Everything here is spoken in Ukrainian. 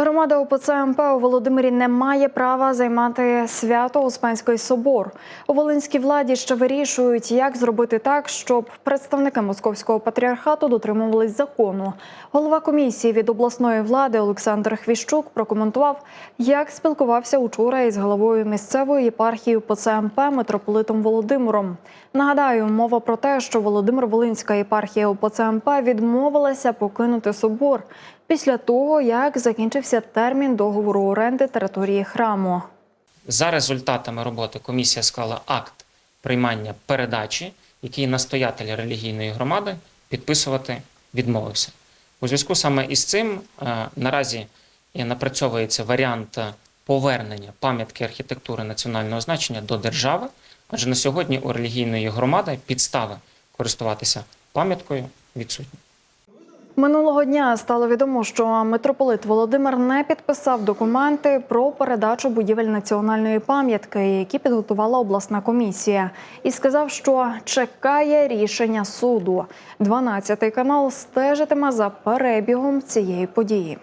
Громада ОПЦ МП у Володимирі не має права займати свято Успенський собор. У Волинській владі ще вирішують, як зробити так, щоб представники московського патріархату дотримувались закону. Голова комісії від обласної влади Олександр Хвіщук прокоментував, як спілкувався учора із головою місцевої єпархії ОПЦ МП митрополитом Володимиром. Нагадаю, мова про те, що Володимир Волинська єпархія ОПЦ МП відмовилася покинути собор після того, як закінчився термін договору оренди території храму. За результатами роботи комісія склала акт приймання передачі, який настоятель релігійної громади підписувати відмовився. У зв'язку саме із цим е, наразі напрацьовується варіант повернення пам'ятки архітектури національного значення до держави, адже на сьогодні у релігійної громади підстави користуватися пам'яткою відсутні. Минулого дня стало відомо, що митрополит Володимир не підписав документи про передачу будівель національної пам'ятки, які підготувала обласна комісія, і сказав, що чекає рішення суду. 12 канал стежитиме за перебігом цієї події.